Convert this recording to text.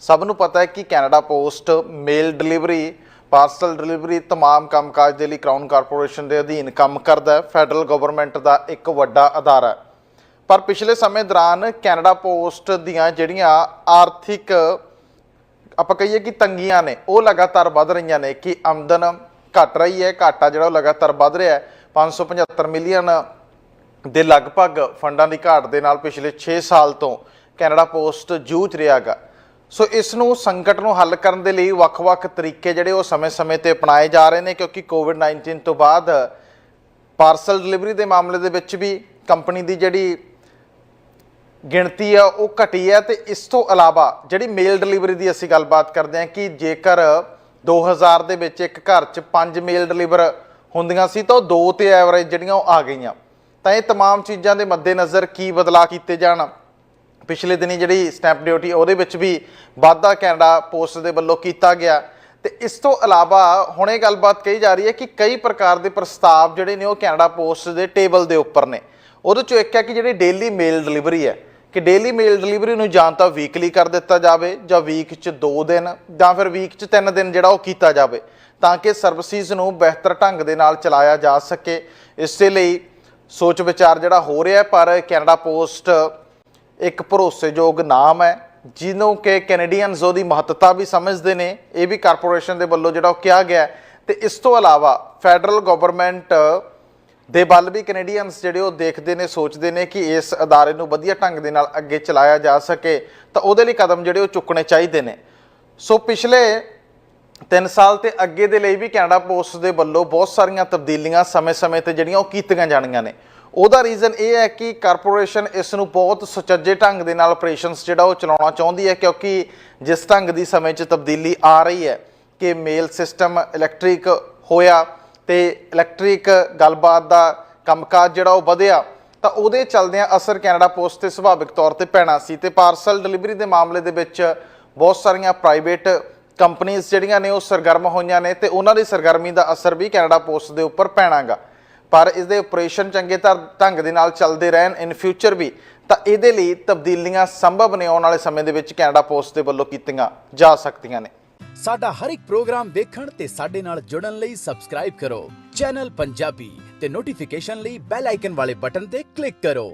ਸਭ ਨੂੰ ਪਤਾ ਹੈ ਕਿ Canada post mail delivery parcel delivery तमाम ਕੰਮਕਾਜ ਦੇ ਲਈ ਕਰਾਊਨ ਕਾਰਪੋਰੇਸ਼ਨ ਦੇ ਅਧੀਨ ਕੰਮ ਕਰਦਾ ਹੈ ਫੈਡਰਲ ਗਵਰਨਮੈਂਟ ਦਾ ਇੱਕ ਵੱਡਾ ਅਦਾਰਾ ਹੈ ਪਰ ਪਿਛਲੇ ਸਮੇਂ ਦੌਰਾਨ ਕੈਨੇਡਾ ਪੋਸਟ ਦੀਆਂ ਜਿਹੜੀਆਂ ਆਰਥਿਕ ਆਪਾਂ ਕਹੀਏ ਕਿ ਤੰਗੀਆਂ ਨੇ ਉਹ ਲਗਾਤਾਰ ਵੱਧ ਰਹੀਆਂ ਨੇ ਕਿ ਆਮਦਨ ਘਟ ਰਹੀ ਹੈ ਘਾਟਾ ਜਿਹੜਾ ਉਹ ਲਗਾਤਾਰ ਵੱਧ ਰਿਹਾ ਹੈ 575 ਮਿਲੀਅਨ ਦੇ ਲਗਭਗ ਫੰਡਾਂ ਦੀ ਘਾਟ ਦੇ ਨਾਲ ਪਿਛਲੇ 6 ਸਾਲ ਤੋਂ ਕੈਨੇਡਾ ਪੋਸਟ ਜੂਝ ਰਿਹਾਗਾ ਸੋ ਇਸ ਨੂੰ ਸੰਕਟ ਨੂੰ ਹੱਲ ਕਰਨ ਦੇ ਲਈ ਵੱਖ-ਵੱਖ ਤਰੀਕੇ ਜਿਹੜੇ ਉਹ ਸਮੇਂ-ਸਮੇਂ ਤੇ ਅਪਣਾਏ ਜਾ ਰਹੇ ਨੇ ਕਿਉਂਕਿ ਕੋਵਿਡ-19 ਤੋਂ ਬਾਅਦ ਪਾਰਸਲ ਡਿਲੀਵਰੀ ਦੇ ਮਾਮਲੇ ਦੇ ਵਿੱਚ ਵੀ ਕੰਪਨੀ ਦੀ ਜਿਹੜੀ ਗਿਣਤੀ ਆ ਉਹ ਘਟੀ ਹੈ ਤੇ ਇਸ ਤੋਂ ਇਲਾਵਾ ਜਿਹੜੀ ਮੇਲ ਡਿਲੀਵਰੀ ਦੀ ਅਸੀਂ ਗੱਲਬਾਤ ਕਰਦੇ ਹਾਂ ਕਿ ਜੇਕਰ 2000 ਦੇ ਵਿੱਚ ਇੱਕ ਘਰ 'ਚ 5 ਮੇਲ ਡਿਲੀਵਰ ਹੁੰਦੀਆਂ ਸੀ ਤਾਂ ਉਹ 2 ਤੇ ਐਵਰੇਜ ਜਿਹੜੀਆਂ ਉਹ ਆ ਗਈਆਂ ਤਾਂ ਇਹ तमाम ਚੀਜ਼ਾਂ ਦੇ ਮੱਦੇਨਜ਼ਰ ਕੀ ਬਦਲਾਅ ਕੀਤੇ ਜਾਣ ਪਿਛਲੇ ਦਿਨੀ ਜਿਹੜੀ ਸਟੈਂਪ ਡਿਊਟੀ ਉਹਦੇ ਵਿੱਚ ਵੀ ਵਾਧਾ ਕੈਨੇਡਾ ਪੋਸਟ ਦੇ ਵੱਲੋਂ ਕੀਤਾ ਗਿਆ। ਤੇ ਇਸ ਤੋਂ ਇਲਾਵਾ ਹੁਣ ਇਹ ਗੱਲਬਾਤ ਕਹੀ ਜਾ ਰਹੀ ਹੈ ਕਿ ਕਈ ਪ੍ਰਕਾਰ ਦੇ ਪ੍ਰਸਤਾਵ ਜਿਹੜੇ ਨੇ ਉਹ ਕੈਨੇਡਾ ਪੋਸਟ ਦੇ ਟੇਬਲ ਦੇ ਉੱਪਰ ਨੇ। ਉਹਦੇ ਚੋਂ ਇੱਕ ਹੈ ਕਿ ਜਿਹੜੀ ਡੇਲੀ ਮੇਲ ਡਿਲੀਵਰੀ ਹੈ, ਕਿ ਡੇਲੀ ਮੇਲ ਡਿਲੀਵਰੀ ਨੂੰ ਜਾਂ ਤਾਂ ਵੀਕਲੀ ਕਰ ਦਿੱਤਾ ਜਾਵੇ ਜਾਂ ਵੀਕ 'ਚ 2 ਦਿਨ ਜਾਂ ਫਿਰ ਵੀਕ 'ਚ 3 ਦਿਨ ਜਿਹੜਾ ਉਹ ਕੀਤਾ ਜਾਵੇ, ਤਾਂ ਕਿ ਸਰਵਿਸਿਜ਼ ਨੂੰ ਬਿਹਤਰ ਢੰਗ ਦੇ ਨਾਲ ਚਲਾਇਆ ਜਾ ਸਕੇ। ਇਸ ਦੇ ਲਈ ਸੋਚ ਵਿਚਾਰ ਜਿਹੜਾ ਹੋ ਰਿਹਾ ਪਰ ਕੈਨੇਡਾ ਪੋਸਟ ਇੱਕ ਭਰੋਸੇਯੋਗ ਨਾਮ ਹੈ, ਜਿਹਨੂੰ ਕਿ ਕੈਨੇਡੀਅਨਸ ਉਹਦੀ ਮਹੱਤਤਾ ਵੀ ਸਮਝਦੇ ਨੇ, ਇਹ ਵੀ ਕਾਰਪੋਰੇਸ਼ਨ ਦੇ ਵੱਲੋਂ ਜਿਹੜਾ ਉਹ ਕਿਹਾ ਗਿਆ ਹੈ। ਤੇ ਇਸ ਤੋਂ ਇਲਾਵਾ ਫੈਡਰਲ ਗਵਰਨਮੈਂਟ ਦੇ ਵੱਲ ਵੀ ਕੈਨੇਡੀਅਨਸ ਜਿਹੜੇ ਉਹ ਦੇਖਦੇ ਨੇ, ਸੋਚਦੇ ਨੇ ਕਿ ਇਸ ਅਦਾਰੇ ਨੂੰ ਵਧੀਆ ਢੰਗ ਦੇ ਨਾਲ ਅੱਗੇ ਚਲਾਇਆ ਜਾ ਸਕੇ, ਤਾਂ ਉਹਦੇ ਲਈ ਕਦਮ ਜਿਹੜੇ ਉਹ ਚੁੱਕਣੇ ਚਾਹੀਦੇ ਨੇ ਸੋ ਪਿਛਲੇ 3 ਸਾਲ ਤੇ ਅੱਗੇ ਦੇ ਲਈ ਵੀ ਕੈਨੇਡਾ ਪੋਸਟ ਦੇ ਵੱਲੋਂ ਬਹੁਤ ਸਾਰੀਆਂ ਤਬਦੀਲੀਆਂ ਸਮੇਂ-ਸਮੇਂ ਤੇ ਜਿਹੜੀਆਂ ਉਹ ਕੀਤੀਆਂ ਜਾਣੀਆਂ ਨੇ ਉਹਦਾ ਰੀਜ਼ਨ ਇਹ ਹੈ ਕਿ ਕਾਰਪੋਰੇਸ਼ਨ ਇਸ ਨੂੰ ਬਹੁਤ ਸੁਚੱਜੇ ਢੰਗ ਦੇ ਨਾਲ ਆਪਰੇਸ਼ਨਸ ਜਿਹੜਾ ਉਹ ਚਲਾਉਣਾ ਚਾਹੁੰਦੀ ਹੈ, ਕਿਉਂਕਿ ਜਿਸ ਢੰਗ ਦੀ ਸਮੇਂ 'ਚ ਤਬਦੀਲੀ ਆ ਰਹੀ ਹੈ ਕਿ ਮੇਲ ਸਿਸਟਮ ਇਲੈਕਟ੍ਰਿਕ ਹੋਇਆ ਤੇ ਇਲੈਕਟ੍ਰਿਕ ਗੱਲਬਾਤ ਦਾ ਕੰਮਕਾਜ ਜਿਹੜਾ ਉਹ ਵਧਿਆ, ਤਾਂ ਉਹਦੇ ਚਲਦਿਆਂ ਅਸਰ ਕੈਨੇਡਾ ਪੋਸਟ ਤੇ ਸੁਭਾਵਿਕ ਤੌਰ ਤੇ ਪੈਣਾ ਸੀ ਤੇ ਪਾਰਸਲ ਡਿਲੀਵਰੀ ਦੇ ਮਾਮਲੇ ਦੇ ਵਿੱਚ ਬਹੁਤ ਸਾਰੀਆਂ ਪ੍ਰਾਈਵੇਟ ਕੰਪਨੀਆਂ ਜਿਹੜੀਆਂ ਨੇ ਉਹ ਸਰਗਰਮ ਹੋਈਆਂ ਨੇ ਤੇ ਉਹਨਾਂ ਦੀ ਸਰਗਰਮੀ ਦਾ ਅਸਰ ਵੀ ਕੈਨੇਡਾ ਪੋਸਟ ਦੇ ਉੱਪਰ ਪੈਣਾਗਾ। ਪਰ ਇਸ ਦੇ ਆਪਰੇਸ਼ਨ ਚੰਗੇ ਢੰਗ ਦੇ ਨਾਲ ਚੱਲਦੇ ਰਹਿਣ ਇਨ ਫਿਊਚਰ ਵੀ, ਤਾਂ ਇਹਦੇ ਲਈ ਤਬਦੀਲੀਆਂ ਸੰਭਵ ਨੇ ਆਉਣ ਵਾਲੇ ਸਮੇਂ ਦੇ ਵਿੱਚ ਕੈਨੇਡਾ ਪੋਸਟ ਦੇ ਵੱਲੋਂ ਕੀਤੀਆਂ ਜਾ ਸਕਦੀਆਂ ਨੇ। ਸਾਡਾ ਹਰ ਇੱਕ ਪ੍ਰੋਗਰਾਮ ਦੇਖਣ ਤੇ ਸਾਡੇ ਨਾਲ ਜੁੜਨ ਲਈ ਸਬਸਕ੍ਰਾਈਬ ਕਰੋ। ਚੈਨਲ ਪੰਜਾਬੀ ਤੇ ਨੋਟੀਫਿਕੇਸ਼ਨ ਲਈ ਬੈਲ ਆਈਕਨ ਵਾਲੇ ਬਟਨ ਤੇ ਕਲਿੱਕ ਕਰੋ।